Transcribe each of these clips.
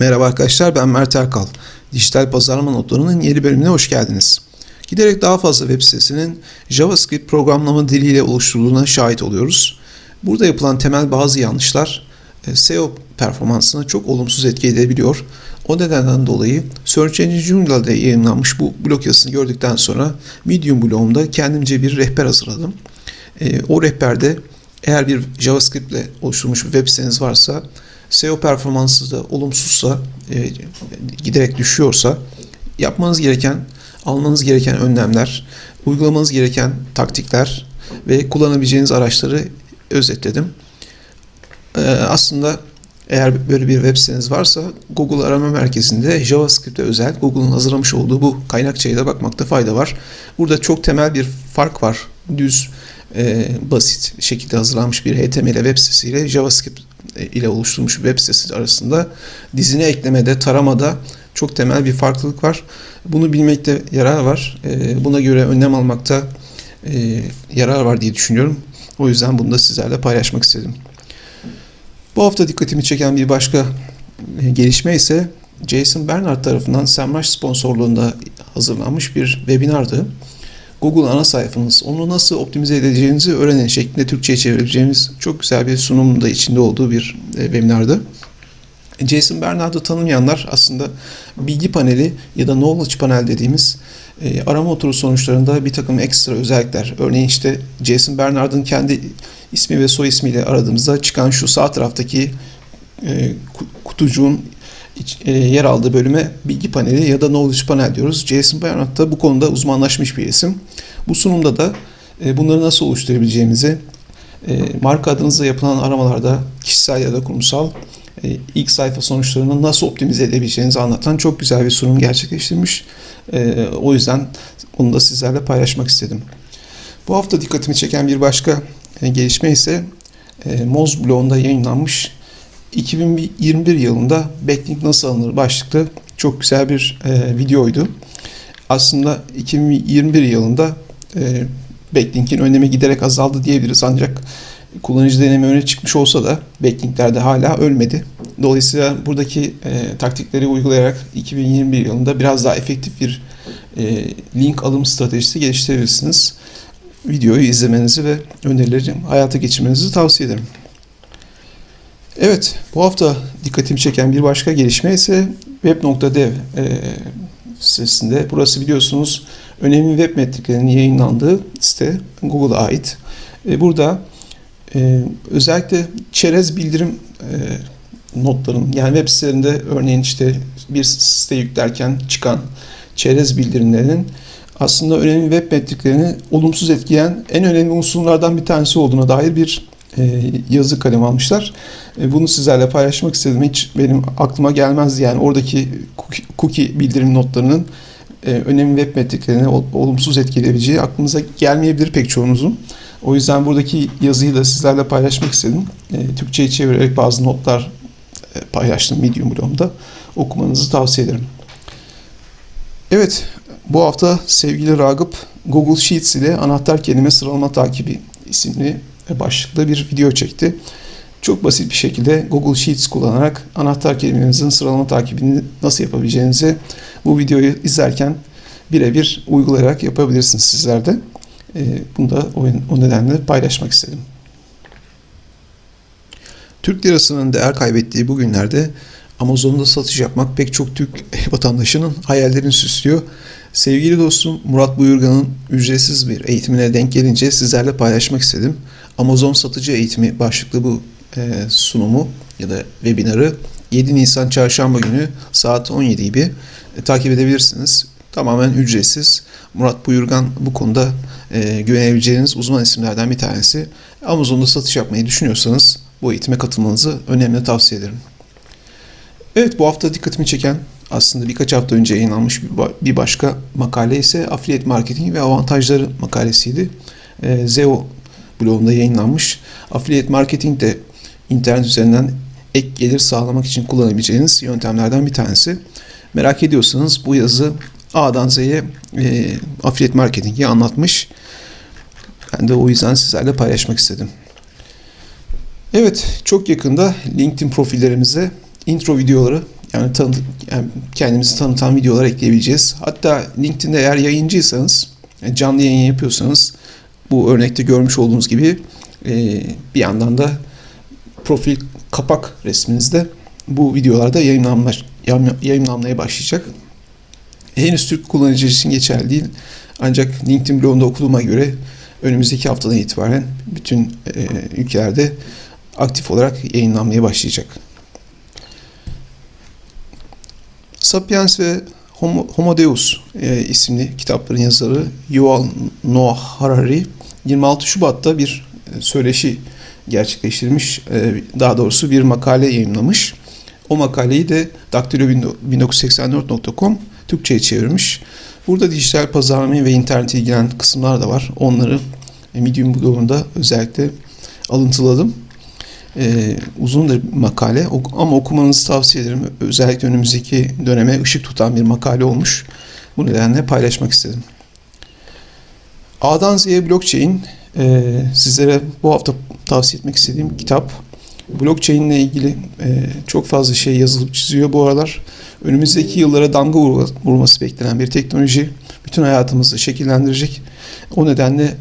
Merhaba arkadaşlar ben Mert Erkal. Dijital pazarlama notlarının yeni bölümüne hoş geldiniz. Giderek daha fazla web sitesinin JavaScript programlama diliyle oluşturulduğuna şahit oluyoruz. Burada yapılan temel bazı yanlışlar e, SEO performansına çok olumsuz etki edebiliyor. O nedenden dolayı Search Engine Journal'da yayınlanmış bu blog yazısını gördükten sonra Medium blogumda kendimce bir rehber hazırladım. E, O rehberde eğer bir JavaScript ile oluşturulmuş bir web siteniz varsa SEO performansı da olumsuzsa, e, giderek düşüyorsa yapmanız gereken, almanız gereken önlemler, uygulamanız gereken taktikler ve kullanabileceğiniz araçları özetledim. E, aslında eğer böyle bir web siteniz varsa Google arama merkezinde JavaScript'e özel Google'un hazırlamış olduğu bu kaynakçaya da bakmakta fayda var. Burada çok temel bir fark var. Düz, e, basit şekilde hazırlanmış bir HTML web sitesiyle JavaScript ile oluşturulmuş web sitesi arasında dizine eklemede, taramada çok temel bir farklılık var. Bunu bilmekte yarar var. E, Buna göre önlem almakta e, yarar var diye düşünüyorum. O yüzden bunu da sizlerle paylaşmak istedim. Bu hafta dikkatimi çeken bir başka e, gelişme ise Jason Bernard tarafından SEMrush sponsorluğunda hazırlanmış bir webinardı. Google ana sayfanız onu nasıl optimize edeceğinizi öğrenin şeklinde Türkçe'ye çevirebileceğimiz çok güzel bir sunumun da içinde olduğu bir e, webinardı. Jason Bernard'ı tanımayanlar aslında bilgi paneli ya da knowledge panel dediğimiz e, arama motoru sonuçlarında bir takım ekstra özellikler. Örneğin işte Jason Bernard'ın kendi ismi ve soy ismiyle aradığımızda çıkan şu sağ taraftaki e, kutucuğun iç- e, yer aldığı bölüme bilgi paneli ya da knowledge panel diyoruz. Jason Bernard da bu konuda uzmanlaşmış bir isim. Bu sunumda da e, bunları nasıl oluşturabileceğimizi, e, marka adınızla yapılan aramalarda kişisel ya da kurumsal e, ilk sayfa sonuçlarını nasıl optimize edebileceğinizi anlatan çok güzel bir sunum gerçekleştirmiş. E, o yüzden onu da sizlerle paylaşmak istedim. Bu hafta dikkatimi çeken bir başka e, gelişme ise e, Moz blogunda yayınlanmış 2021 yılında backlink nasıl alınır başlıklı çok güzel bir e, videoydu. Aslında 2021 yılında e, backlink'in önemi giderek azaldı diyebiliriz ancak kullanıcı deneyimi öne çıkmış olsa da backlinkler de hala ölmedi. Dolayısıyla buradaki e, taktikleri uygulayarak 2021 yılında biraz daha efektif bir e, link alım stratejisi geliştirebilirsiniz. Videoyu izlemenizi ve önerileri hayata geçirmenizi tavsiye ederim. Evet, bu hafta dikkatimi çeken bir başka gelişme ise web.dev e, sitesinde. Burası biliyorsunuz önemli web metriklerinin yayınlandığı site, Google'a ait. E, burada e, özellikle çerez bildirim e, notların, yani web sitelerinde örneğin işte bir site yüklerken çıkan çerez bildirimlerinin aslında önemli web metriklerini olumsuz etkileyen en önemli unsurlardan bir tanesi olduğuna dair bir yazı kalem almışlar. E, bunu sizlerle paylaşmak istedim. Hiç benim aklıma gelmezdi yani oradaki cookie, bildirim notlarının e, önemli web metriklerini ol- olumsuz etkileyebileceği aklınıza gelmeyebilir pek çoğunuzun. O yüzden buradaki yazıyı da sizlerle paylaşmak istedim. E, Türkçe'ye çevirerek bazı notlar e, paylaştım Medium blogumda. Okumanızı tavsiye ederim. Evet, bu hafta sevgili Ragıp Google Sheets ile anahtar kelime sıralama takibi isimli başlıklı bir video çekti. Çok basit bir şekilde Google Sheets kullanarak anahtar kelimenizin sıralama takibini nasıl yapabileceğinizi bu videoyu izlerken birebir uygulayarak yapabilirsiniz sizler de. Ee, Bunu da o nedenle paylaşmak istedim. Türk lirasının değer kaybettiği bu günlerde Amazon'da satış yapmak pek çok Türk vatandaşının hayallerini süslüyor. Sevgili dostum Murat Buyurgan'ın ücretsiz bir eğitimine denk gelince sizlerle paylaşmak istedim. Amazon satıcı eğitimi başlıklı bu e, sunumu ya da webinarı 7 Nisan çarşamba günü saat 17 gibi e, takip edebilirsiniz. Tamamen ücretsiz. Murat Buyurgan bu konuda e, güvenebileceğiniz uzman isimlerden bir tanesi. Amazon'da satış yapmayı düşünüyorsanız bu eğitime katılmanızı önemli tavsiye ederim. Evet bu hafta dikkatimi çeken aslında birkaç hafta önce yayınlanmış bir ba- bir başka makale ise affiliate marketing ve avantajları makalesiydi. E, Zeo blogunda yayınlanmış. Affiliate marketing de internet üzerinden ek gelir sağlamak için kullanabileceğiniz yöntemlerden bir tanesi. Merak ediyorsanız bu yazı A'dan Z'ye e, affiliate marketingi anlatmış. Ben de o yüzden sizlerle paylaşmak istedim. Evet, çok yakında LinkedIn profillerimize intro videoları Yani, tanı, yani kendimizi tanıtan videolar ekleyebileceğiz. Hatta LinkedIn'de eğer yayıncıysanız, yani canlı yayın yapıyorsanız bu örnekte görmüş olduğunuz gibi e, bir yandan da profil kapak resminizde bu videolarda yayınlanma, yayınlanmaya başlayacak. Henüz Türk kullanıcı için geçerli değil. Ancak LinkedIn blogunda okuduğuma göre önümüzdeki haftadan itibaren bütün e, ülkelerde aktif olarak yayınlanmaya başlayacak. Sapiens ve Homo, Homo Deus e, isimli kitapların yazarı Yuval Noah Harari 26 Şubat'ta bir e, söyleşi gerçekleştirmiş. E, daha doğrusu bir makale yayınlamış. O makaleyi de daktilo1984.com Türkçe'ye çevirmiş. Burada dijital pazarlama ve internete ilgilenen kısımlar da var. Onları Medium blogunda özellikle alıntıladım. Ee, uzun bir makale ama okumanızı tavsiye ederim. Özellikle önümüzdeki döneme ışık tutan bir makale olmuş. Bu nedenle paylaşmak istedim. A'dan Z'ye blockchain e, sizlere bu hafta tavsiye etmek istediğim kitap. Blockchain ile ilgili e, çok fazla şey yazılıp çiziyor bu aralar. Önümüzdeki yıllara damga vurması beklenen bir teknoloji bütün hayatımızı şekillendirecek. O nedenle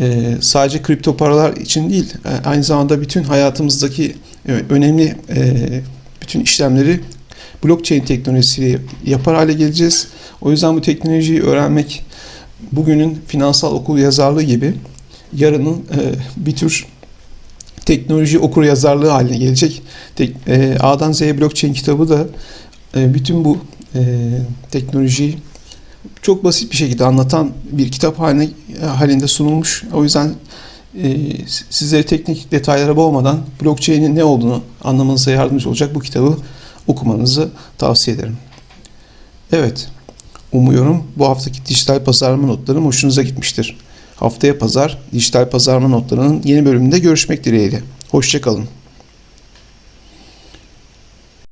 e, sadece kripto paralar için değil, e, aynı zamanda bütün hayatımızdaki e, önemli e, bütün işlemleri blockchain teknolojisiyle yapar hale geleceğiz. O yüzden bu teknolojiyi öğrenmek bugünün finansal okul yazarlığı gibi yarının e, bir tür teknoloji okur yazarlığı haline gelecek. Tek, e, A'dan Z'ye blockchain kitabı da e, bütün bu e, teknolojiyi çok basit bir şekilde anlatan bir kitap haline halinde sunulmuş. O yüzden e, sizlere teknik detaylara boğmadan blockchain'in ne olduğunu anlamanıza yardımcı olacak bu kitabı okumanızı tavsiye ederim. Evet, umuyorum bu haftaki dijital pazarlama notlarım hoşunuza gitmiştir. Haftaya pazar dijital pazarlama notlarının yeni bölümünde görüşmek dileğiyle. Hoşçakalın.